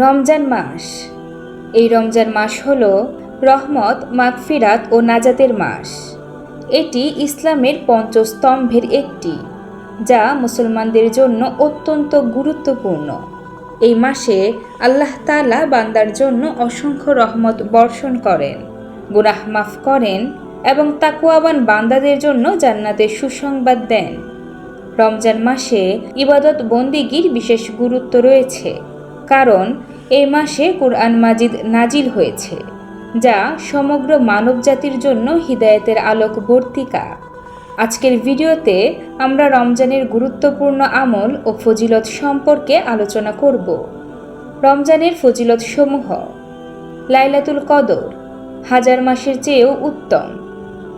রমজান মাস। এই রমজান মাস হল রহমত, মাগফিরাত ও নাজাতের মাস। এটি ইসলামের পঞ্চস্তম্ভের একটি, যা মুসলমানদের জন্য অত্যন্ত গুরুত্বপূর্ণ। এই মাসে আল্লাহ তাআলা বান্দার জন্য অসংখ্য রহমত বর্ষণ করেন, গুনাহ মাফ করেন এবং তাকুয়াবান বান্দাদের জন্য জান্নাতের সুসংবাদ দেন। রমজান মাসে ইবাদত বন্দিগির বিশেষ গুরুত্ব রয়েছে। কারণ এই মাসে কোরআন মাজিদ নাজিল হয়েছে, যা সমগ্র মানবজাতির জন্য হিদায়তের আলোক বর্তিকা। আজকের ভিডিওতে আমরা রমজানের গুরুত্বপূর্ণ আমল ও ফজিলত সম্পর্কে আলোচনা করব। রমজানের ফজিলত সমূহ লাইলাতুল কদর, হাজার মাসের চেয়েও উত্তম।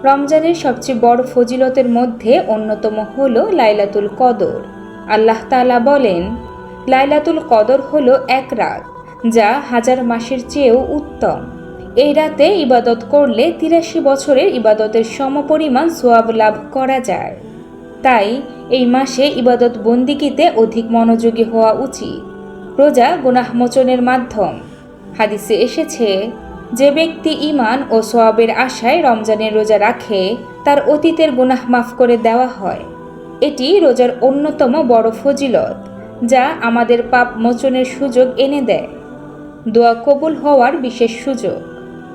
রমজানের সবচেয়ে বড় ফজিলতের মধ্যে অন্যতম হল লাইলাতুল কদর। আল্লাহ তাআলা বলেন লাইলাতুল কদর হলো এক রাত, যা হাজার মাসের চেয়েও উত্তম। এই রাতে ইবাদত করলে তিরাশি বছরের ইবাদতের সমপরিমাণ সোয়াব লাভ করা যায়। তাই এই মাসে ইবাদত বন্দিকিতে অধিক মনোযোগী হওয়া উচিত। রোজা গুনাহমোচনের মাধ্যম। হাদিসে এসেছে, যে ব্যক্তি ইমান ও সোয়াবের আশায় রমজানের রোজা রাখে, তার অতীতের গুনাহ মাফ করে দেওয়া হয়। এটি রোজার অন্যতম বড় ফজিলত। যা আমাদের পাপ মোচনের সুযোগ এনে দেয়। দোয়া কবুল হওয়ার বিশেষ সুযোগ।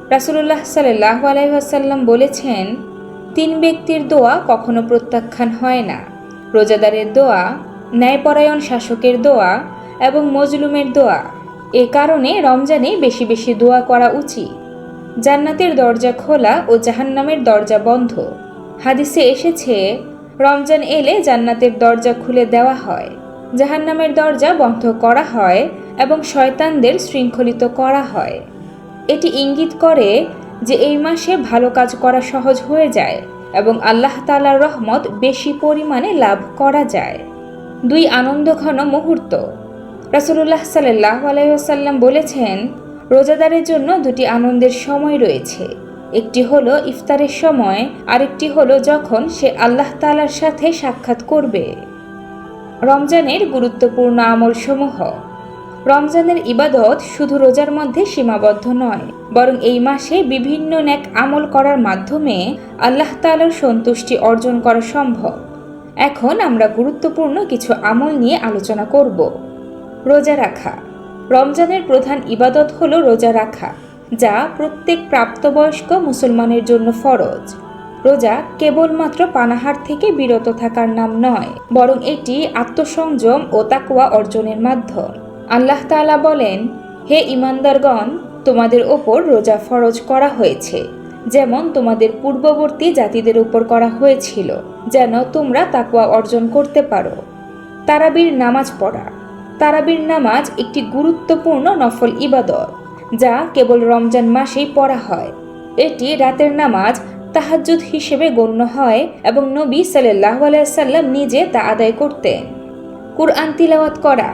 রাসুলুল্লাহ সাল্লাহ আলাইসাল্লাম বলেছেন, তিন ব্যক্তির দোয়া কখনো প্রত্যাখ্যান হয় না। রোজাদারের দোয়া, ন্যায়পরায়ণ শাসকের দোয়া এবং মজলুমের দোয়া। এ কারণে রমজানে বেশি বেশি দোয়া করা উচিত। জান্নাতের দরজা খোলা ও জাহান্নামের দরজা বন্ধ। হাদিসে এসেছে, রমজান এলে জান্নাতের দরজা খুলে দেওয়া হয়। জাহান্নামের দরজা বন্ধ করা হয় এবং শয়তানদের শৃঙ্খলিত করা হয়। এটি ইঙ্গিত করে যে এই মাসে ভালো কাজ করা সহজ হয়ে যায় এবং আল্লাহ তালার রহমত বেশি পরিমাণে লাভ করা যায়। দুই আনন্দঘন মুহূর্ত। রাসুলুল্লাহ সাল্লাহ আলাইসাল্লাম বলেছেন, রোজাদারের জন্য দুটি আনন্দের সময় রয়েছে। একটি হলো ইফতারের সময়, আরেকটি হলো যখন সে আল্লাহ তালার সাথে সাক্ষাৎ করবে। রমজানের গুরুত্বপূর্ণ আমলসমূহ। রমজানের ইবাদত শুধু রোজার মধ্যে সীমাবদ্ধ নয়, বরং এই মাসে বিভিন্ন ন্যাক আমল করার মাধ্যমে আল্লাহ তালার সন্তুষ্টি অর্জন করা সম্ভব। এখন আমরা গুরুত্বপূর্ণ কিছু আমল নিয়ে আলোচনা করব। রোজা রাখা। রমজানের প্রধান ইবাদত হল রোজা রাখা, যা প্রত্যেক প্রাপ্তবয়স্ক মুসলমানের জন্য ফরজ। রোজা কেবলমাত্র পানাহার থেকে বিরত থাকার নাম নয়, বরং এটি আত্মসংযম ও তাকুয়া অর্জনের মাধ্যম। আল্লাহ তাআলা বলেন, হে ইমানদারগণ তোমাদের ওপর রোজা ফরজ করা হয়েছে, যেমন তোমাদের পূর্ববর্তী জাতিদের উপর করা হয়েছিল, যেন তোমরা তাকুয়া অর্জন করতে পারো। তারাবির নামাজ পড়া। তারাবির নামাজ একটি গুরুত্বপূর্ণ নফল ইবাদত, যা কেবল রমজান মাসেই পড়া হয়। এটি রাতের নামাজ তাহাজ্জুদ হিসেবে গণ্য হয় এবং নবী সাল্লাহ আলাইসাল্লাম নিজে তা আদায় করতেন কুরআন তিলাওয়াত করা।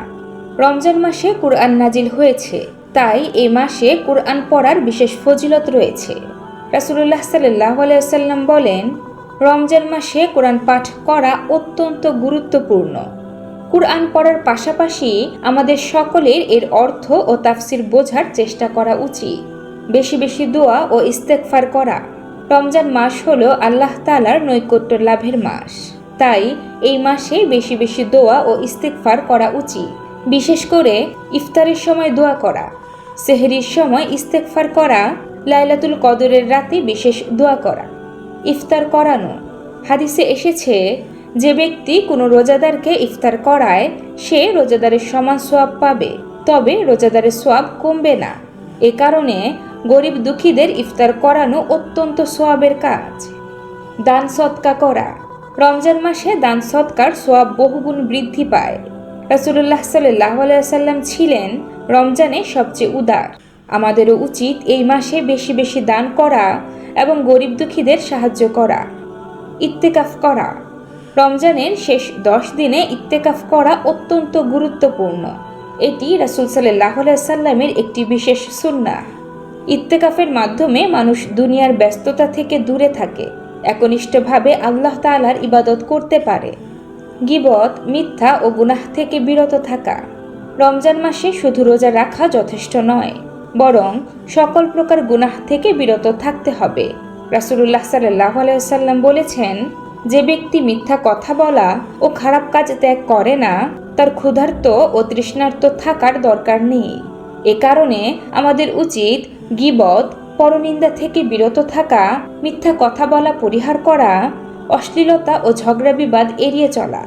রমজান মাসে কুরআন নাজিল হয়েছে, তাই এ মাসে কুরআন পড়ার বিশেষ ফজিলত রয়েছে। রাসুলুল্লাহ সাল্লাহ আলাইসাল্লাম বলেন, রমজান মাসে কোরআন পাঠ করা অত্যন্ত গুরুত্বপূর্ণ। কুরআন পড়ার পাশাপাশি আমাদের সকলের এর অর্থ ও তাফসির বোঝার চেষ্টা করা উচিত। বেশি বেশি দোয়া ও ইস্তেকফার করা। রমজান মাস হলো আল্লাহ তালার নৈকট্য লাভের মাস। তাই এই মাসে বেশি বেশি দোয়া ও ইস্তেকফার করা উচিত। বিশেষ করে ইফতারের সময় দোয়া করা। সেহরির সময় ইস্তেকফার করা। লাইলাতুল কদরের রাতে বিশেষ দোয়া করা। ইফতার করানো। হাদিসে এসেছে যে ব্যক্তি কোনো রোজাদারকে ইফতার করায়, সে রোজাদারের সমান সোয়াব পাবে, তবে রোজাদারের সোয়াব কমবে না। এ কারণে গরিব দুঃখীদের ইফতার করানো অত্যন্ত সোয়াবের কাজ। দান সৎকা করা। রমজান মাসে দান সৎকার সোয়াব বহুগুণ বৃদ্ধি পায়। রাসুল্লাহ সাল্লাহ সাল্লাম ছিলেন রমজানে সবচেয়ে উদার। আমাদেরও উচিত এই মাসে বেশি বেশি দান করা এবং গরিব দুঃখীদের সাহায্য করা, ইত্তেকাফ করা। রমজানের শেষ দশ দিনে ইত্তেকাফ করা অত্যন্ত গুরুত্বপূর্ণ। এটি রাসুল সাল্লাহ সাল্লামের একটি বিশেষ সুন্না ইত্তেকাফের মাধ্যমে মানুষ দুনিয়ার ব্যস্ততা থেকে দূরে থাকে, একনিষ্ঠভাবে আল্লাহ তালার ইবাদত করতে পারে। গিবত, মিথ্যা ও গুনাহ থেকে বিরত থাকা। রমজান মাসে শুধু রোজা রাখা যথেষ্ট নয়, বরং সকল প্রকার গুনাহ থেকে বিরত থাকতে হবে। রাসুলুল্লাহ সাল্লাহ আলাইসাল্লাম বলেছেন, যে ব্যক্তি মিথ্যা কথা বলা ও খারাপ কাজ ত্যাগ করে না, তার ক্ষুধার্ত ও তৃষ্ণার্ত থাকার দরকার নেই। এ কারণে আমাদের উচিত গিবত, পরনিন্দা থেকে বিরত থাকা, মিথ্যা কথা বলা পরিহার করা, অশ্লীলতা ও ঝগড়া বিবাদ এড়িয়ে চলা।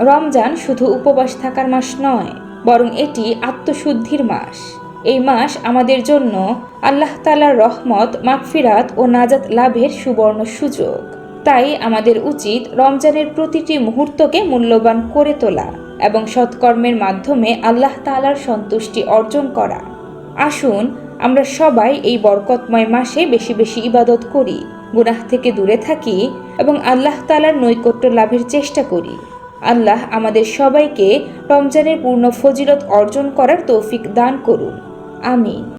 রমজান শুধু উপবাস থাকার মাস নয়, বরং এটি আত্মশুদ্ধির মাস। এই মাস আমাদের জন্য আল্লাহ তালার রহমত, মাগফিরাত ও নাজাত লাভের সুবর্ণ সুযোগ। তাই আমাদের উচিত রমজানের প্রতিটি মুহূর্তকে মূল্যবান করে তোলা। এবং সৎকর্মের মাধ্যমে আল্লাহ তালার সন্তুষ্টি অর্জন করা। আসুন, আমরা সবাই এই বরকতময় মাসে বেশি বেশি ইবাদত করি, গুনাহ থেকে দূরে থাকি এবং আল্লাহ তালার নৈকট্য লাভের চেষ্টা করি। আল্লাহ আমাদের সবাইকে রমজানের পূর্ণ ফজিলত অর্জন করার তৌফিক দান করুন। আমিন।